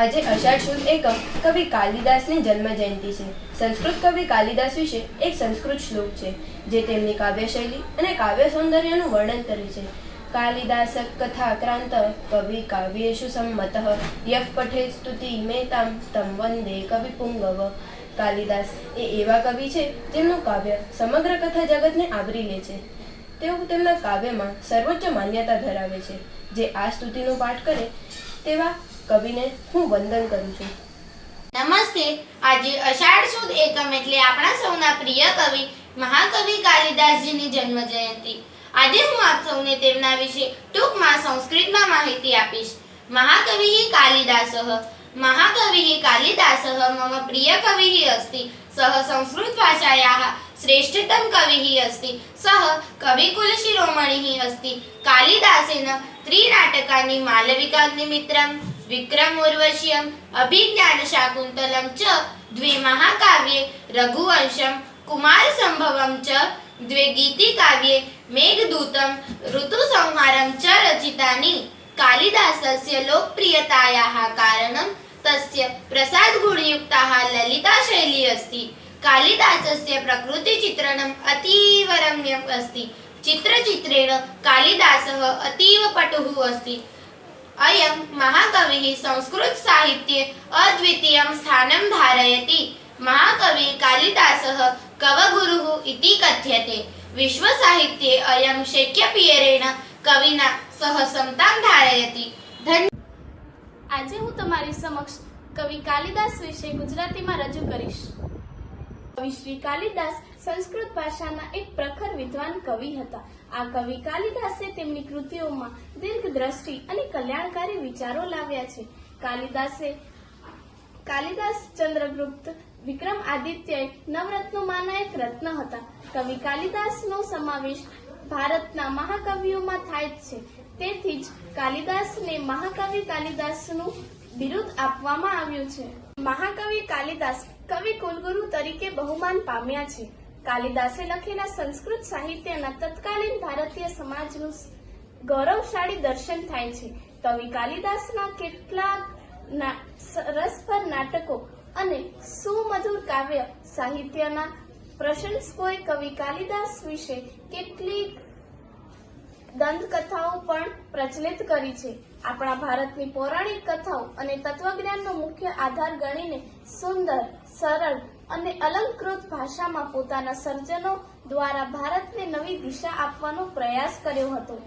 આજે અષાઢ સુદ એકમ કવિ કાલિદાસની જન્મ જયંતિ છે. સંસ્કૃત કવિ કાલિદાસ વિશે એક સંસ્કૃત શ્લોક છે, જે તેમની કાવ્ય શૈલી અને કાવ્ય સૌંદર્યનું વર્ણન કરે છે. કાલિદાસ કથા ક્રાંત કવિ કાવ્યેષુ સંમત યફ પઠે સ્તુતિ મેતામ, તમ વંદે કવિ પુંગવ. કાલિદાસ એ એવા કવિ છે, જેમનું કાવ્ય સમગ્ર કથા જગતને આવરી લે છે. તેઓ તેમના કાવ્યમાં સર્વોચ્ચ માન્યતા ધરાવે છે. જે આ સ્તુતિનો પાઠ કરે તેવા કવિને હું વંદન કરું છું. નમસ્તે. આજે અષાઢ સુદ એકમ એટલે આપણા સૌના પ્રિય કવિ મહાકવિ કાલિદાસજીની જન્મ જયંતિ આજે હું આપ સૌને તેમના વિશે ટૂંકમાં સંસ્કૃતમાં માહિતી આપીશ. મહાકવિ કાલિદાસ મહાકવિ કાલિદાસ, મમ પ્રિય કવિ અસ્તિ, સહ સંસ્કૃત ભાષાયાः श्रेष्ठतम कवी ही असती. सह कवी कुलशिरोमणी ही असती. कालिदासेन त्रिनाटकांनी मालविकाग्निमित्रम विक्रम उर्वशीयम् अभिज्ञान शाकुंतलम च द्वे महाकाव्ये रघुवंशम कुमार संभवम च द्वे गीती काव्ये मेघदूतम ऋतुसंहारम च रचितानि. कालिदासस्य लोकप्रियतायाः कारणं तस्य प्रसादगुणयुक्ताः ललिताशैली अस्ति. कालिदासस्य प्रकृतिचित्रणम् अतीव रम्यम् अस्ति चित्रचित्रेण कालिदासः अतीव पटुः अस्ति अयं महाकविः संस्कृतसाहित्ये अद्वितीयं स्थानं धारयति महाकविः कालिदासः कवगुरुः इति कथ्यते विश्वसाहित्ये अयं शेक्यपियरेण कविना सह समतां धारयति धन्य આજે હું તમારી સમક્ષ કવિ કાલિદાસ વિશે ગુજરાતીમાં રજૂ કરીશ કવિ શ્રી કાલિદાસ સંસ્કૃત ભાષાના એક પ્રખર વિદ્વાન કવિ હતા. આ કવિ કાલિદાસે તેમની કૃતિઓમાં દીર્ઘ દ્રષ્ટિ અને કલ્યાણકારી વિચારો લાવ્યા છે. કાલિદાસે કાલિદાસ ચંદ્રગુપ્ત, વિક્રમ આદિત્ય નવરત્નોમાંના એક રત્ન હતા. કવિ કાલિદાસનો સમાવેશ ભારતના મહાકવિઓમાં થાય છે. તેથી જ કાલિદાસને મહાકવિ કાલિદાસનું બિરુદ આપવામાં આવ્યું છે. મહાકવિ કાલિદાસ કવિ કુલગુરુ તરીકે બહુમાન પામ્યા છે. કાલિદાસે લખેલા સંસ્કૃત સાહિત્યના તત્કાલીન ભારતીય સમાજનું ગૌરવશાળી દર્શન થાય છે. કવિ કાલિદાસના કેટલાક રસભર નાટકો અને સુમધુર કાવ્ય સાહિત્યના પ્રશંસકોએ કવિ કાલિદાસ વિશે કેટલીક દંતકથાઓ પણ પ્રચલિત કરી છે. આપણા ભારતની પૌરાણિક કથાઓ અને તત્વજ્ઞાનનો મુખ્ય આધાર ગણીને સુંદર, સરળ અને અલંકૃત ભાષામાં પોતાના સર્જનો દ્વારા ભારતને નવી દિશા આપવાનો પ્રયાસ કર્યો હતો.